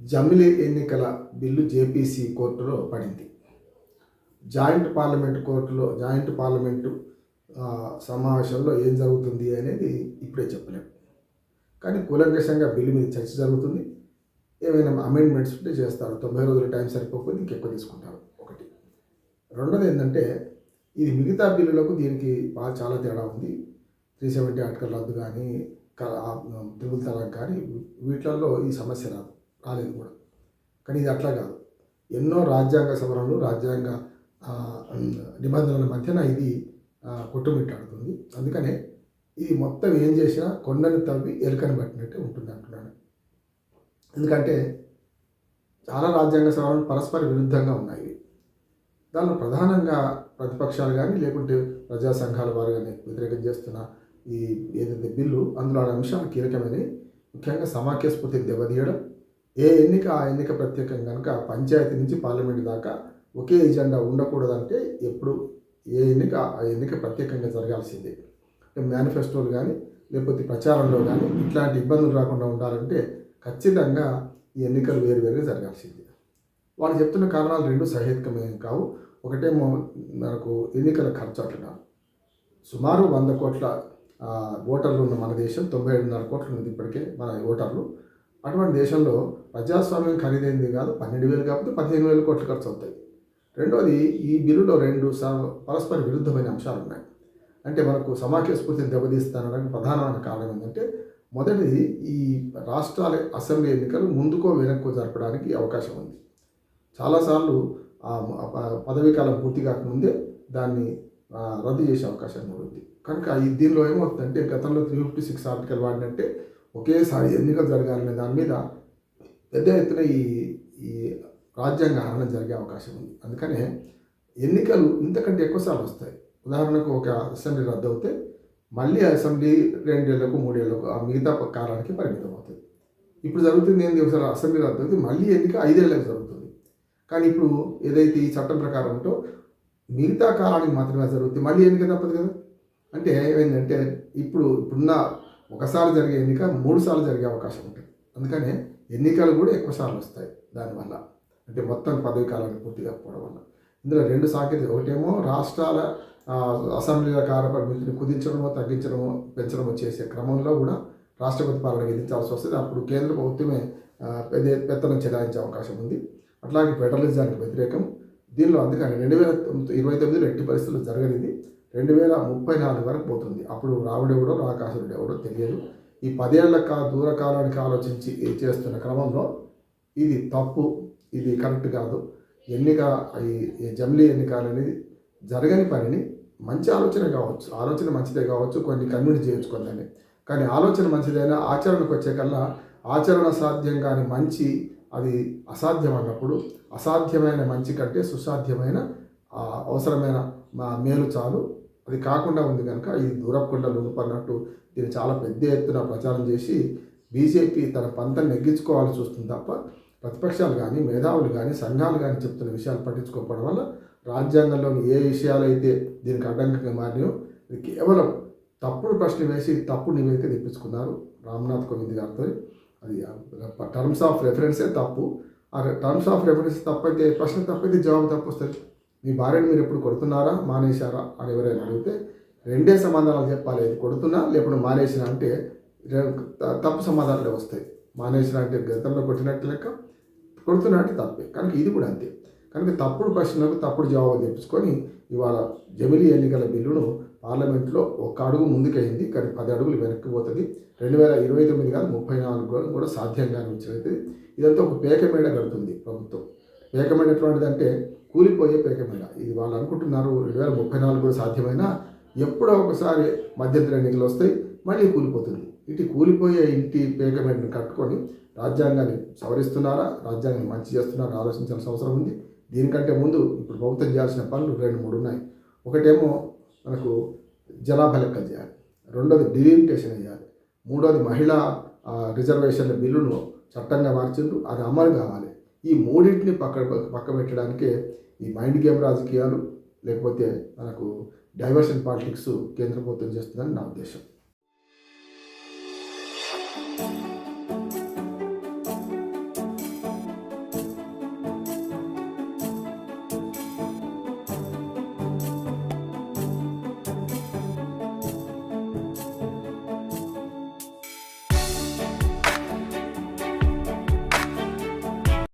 జమిలి ఎన్నికల bill JPC కోర్టులో పడింది. జాయింట్ పార్లమెంట్ కోర్టులో జాయింట్ పార్లమెంటు సమావేశంలో ఏం జరుగుతుంది అనేది ఇప్పుడే చెప్పలేము కానీ కూలంకషంగా బిల్లు మీద చర్చ జరుగుతుంది. ఏమైనా అమెండ్మెంట్స్ ఉంటే చేస్తారు. తొంభై రోజుల టైం సరిపోకపోతే ఇంకెక్కువ తీసుకుంటారు ఒకటి. రెండోది ఏంటంటే ఇది మిగతా బిల్లులకు దీనికి బాగా చాలా తేడా ఉంది. త్రీ సెవెంటీ ఆర్టికల్ రద్దు కానీ త్రిపుల్ తలాక్ కానీ వీటిలలో ఈ సమస్య రాదు. రాలేదు కూడా. కానీ ఇది అట్లా కాదు. ఎన్నో రాజ్యాంగ సవరణలు రాజ్యాంగ నిబంధనల మధ్యన ఇది కొట్టుమిట్టాడుతుంది. అందుకనే ఇది మొత్తం ఏం చేసినా కొండను తవ్వి ఎలుకని పట్టినట్టే ఉంటుంది అంటున్నాను. ఎందుకంటే చాలా రాజ్యాంగ సవరణలు పరస్పర విరుద్ధంగా ఉన్నాయి. దానిలో ప్రధానంగా ప్రతిపక్షాలు కానీ లేకుంటే ప్రజా సంఘాల వారు కానీ వ్యతిరేకం చేస్తున్న ఈ ఏదైతే బిల్లు అందులో ఆ అంశాలు కీలకమైనవి. ముఖ్యంగా సమాఖ్య స్ఫూర్తిని దెబ్బతీయడం ఏ ఎన్నిక ఆ ఎన్నిక ప్రత్యేకం కనుక పంచాయతీ నుంచి పార్లమెంట్ దాకా ఒకే ఎజెండా ఉండకూడదంటే ఎప్పుడు ఏ ఎన్నిక ఆ ఎన్నిక ప్రత్యేకంగా జరగాల్సిందే. మేనిఫెస్టోలు కానీ లేకపోతే ప్రచారంలో కానీ ఇట్లాంటి ఇబ్బందులు రాకుండా ఉండాలంటే ఖచ్చితంగా ఈ ఎన్నికలు వేరు వేరుగా జరగాల్సిందే. వాళ్ళు చెప్తున్న కారణాలు రెండు సహేతుకమేం కావు. ఒకటేమో మనకు ఎన్నికల ఖర్చు అంటున్నారు. సుమారు వంద కోట్ల ఓటర్లు ఉన్న మన దేశం తొంభై ఏడున్నర కోట్లు ఉంది ఇప్పటికే మన ఓటర్లు. అటువంటి దేశంలో ప్రజాస్వామ్యం ఖరీదైంది కాదు పన్నెండు వేలు కాకపోతే పదిహేను వేల కోట్లు ఖర్చు అవుతాయి. రెండోది ఈ బిల్లులో రెండు పరస్పర విరుద్ధమైన అంశాలు ఉన్నాయి. అంటే మనకు సమాఖ్య స్ఫూర్తిని దెబ్బతీస్తానడానికి ప్రధానమైన కారణం ఏంటంటే మొదటిది ఈ రాష్ట్రాల అసెంబ్లీ ఎన్నికలు ముందుకో వెనక్కో జరపడానికి అవకాశం ఉంది. చాలాసార్లు ఆ ప- పదవీ కాలం పూర్తి కాకముందే దాన్ని రద్దు చేసే అవకాశం కూడా ఉంది. కనుక ఈ దీనిలో ఏమవుతుందంటే గతంలో త్రీ ఫిఫ్టీ సిక్స్ ఆర్టికల్ వాడినట్టే ఒకేసారి ఎన్నికలు జరగాలనే దాని మీద పెద్ద ఎత్తున ఈ ఈ రాజ్యాంగ హరణ జరిగే అవకాశం ఉంది. అందుకనే ఎన్నికలు ఇంతకంటే ఎక్కువసార్లు వస్తాయి. ఉదాహరణకు ఒక అసెంబ్లీ రద్దు అవుతే మళ్ళీ అసెంబ్లీ రెండేళ్ళకు మూడేళ్ళకు ఆ మిగతా కాలానికి పరిమితం అవుతుంది. ఇప్పుడు జరుగుతుంది ఏంటి ఒకసారి అసెంబ్లీ రద్దు అవుతుంది మళ్ళీ ఎన్నిక ఐదేళ్ళకు జరుగుతుంది. కానీ ఇప్పుడు ఏదైతే ఈ చట్టం ప్రకారం ఉంటో మిగతా కాలానికి మాత్రమే జరుగుతుంది. మళ్ళీ ఎన్నిక తప్పదు కదా? అంటే ఏమైందంటే ఇప్పుడు ఇప్పుడున్న ఒకసారి జరిగే ఎన్నిక మూడు సార్లు జరిగే అవకాశం ఉంటుంది. అందుకనే ఎన్నికలు కూడా ఎక్కువసార్లు వస్తాయి దానివల్ల అంటే మొత్తం పదవి కాలాన్ని పూర్తి కాకపోవడం వల్ల. ఇందులో రెండు సాంకేతిక ఒకటేమో రాష్ట్రాల ఆ, అసెంబ్లీల కార్యపరిమితిని కుదించడమో తగ్గించడమో పెంచడమో చేసే క్రమంలో కూడా రాష్ట్రపతి పాలన విధించాల్సి వస్తుంది అప్పుడు కేంద్ర ప్రభుత్వమే పెద్ద పెత్తనం చెలాయించే అవకాశం ఉంది. అట్లాగే ఫెడరలిజానికి వ్యతిరేకం. దీనిలో అందుకని రెండు వేల ఇరవై తొమ్మిదిలో ఎట్టి పరిస్థితుల్లో జరగనిది. రెండు వేల ముప్పై నాలుగు వరకు పోతుంది. అప్పుడు రాముడెవడో రాకాసురుడు ఎవడో తెలియదు. ఈ పదేళ్ళ కా దూర కాలానికి ఆలోచించి చేస్తున్న క్రమంలో ఇది తప్పు ఇది కరెక్ట్ కాదు. ఎన్నిక ఈ జమిలీ ఎన్నికలు అనేది జరగని పనిని మంచి ఆలోచన కావచ్చు. ఆలోచన మంచిదే కావచ్చు కొన్ని కన్విన్స్ చేయొచ్చు కానీ ఆలోచన మంచిదైనా ఆచరణకు వచ్చే కల్లా ఆచరణ సాధ్యం కాని మంచి అది అసాధ్యం అన్నప్పుడు అసాధ్యమైన మంచి కంటే సుసాధ్యమైన అవసరమైన మా మేలు చాలు. అది కాకుండా ఉంది కనుక ఇది దూరకుండా లొంగిపడినట్టు దీన్ని చాలా పెద్ద ఎత్తున ప్రచారం చేసి బీజేపీ తన పంతను నెగ్గించుకోవాలని చూస్తుంది తప్ప ప్రతిపక్షాలు కానీ మేధావులు కానీ సంఘాలు కానీ చెప్తున్న విషయాలు పట్టించుకోకపోవడం వల్ల రాజ్యాంగంలోని ఏ విషయాలైతే దీనికి అడ్డంకంగా మారినాయో ఇది కేవలం తప్పుడు ప్రశ్న వేసి తప్పుడు నివేదిక తెప్పించుకున్నారు రామ్నాథ్ కోవింద్ గారితో. అది టర్మ్స్ ఆఫ్ రెఫరెన్సే తప్పు. ఆ టర్మ్స్ ఆఫ్ రెఫరెన్స్ తప్పైతే ప్రశ్న తప్పైతే జవాబు తప్పు వస్తుంది. మీ భార్యను మీరు ఎప్పుడు కొడుతున్నారా? మానేశారా? అని ఎవరైనా అడిగితే రెండే సమాధానాలు చెప్పాలి. ఇది కొడుతున్నా లేకపోతే మానేసిన అంటే తప్పు సమాధానాలే వస్తాయి. మానేసిన అంటే గతంలో కొట్టినట్టు లెక్క కొడుతున్నా అంటే తప్పే. కనుక ఇది కూడా అంతే. కనుక తప్పుడు ప్రశ్నలకు తప్పుడు జవాబు తెప్పించుకొని ఇవాళ జమిలీ ఎన్నికల బిల్లును పార్లమెంట్లో ఒక అడుగు ముందుకైంది. కానీ పది అడుగులు వెనక్కి పోతుంది. రెండు వేల ఇరవై తొమ్మిది కాదు ముప్పై నాలుగు కూడా- సాధ్యంగా అనిపించినది ఇదంతా ఒక పేకమేడ కడుతుంది ప్రభుత్వం. పేకమేడ ఎటువంటిదంటే కూలిపోయే పేక ఇది వాళ్ళు అనుకుంటున్నారు రెండు వేల ముప్పై నాలుగు కూడా సాధ్యమైనా ఎప్పుడో ఒకసారి మధ్యంతర ఎన్నికలు వస్తాయి మళ్ళీ కూలిపోతుంది. ఇటు కూలిపోయే ఇంటి పేకమెంట్ని కట్టుకొని రాజ్యాంగాన్ని సవరిస్తున్నారా రాజ్యాంగాన్ని మంచి చేస్తున్నారా ఆలోచించాల్సిన అవసరం ఉంది. దీనికంటే ముందు ఇప్పుడు ప్రభుత్వం చేయాల్సిన పనులు రెండు మూడు ఉన్నాయి. ఒకటేమో మనకు జనాభా లెక్కలు చేయాలి. రెండోది డిలిమిటేషన్ చేయాలి మూడోది మహిళా ఆ, రిజర్వేషన్ల బిల్లును చట్టంగా మార్చిండ్రు. అది అమలు కావాలి. ఈ మూడింటిని పక్క పక్క పెట్టడానికే ఈ మైండ్ గేమ్ రాజకీయాలు లేకపోతే మనకు డైవర్షన్ పాలిటిక్స్ కేంద్ర ప్రభుత్వం చేస్తుందని నా ఉద్దేశం.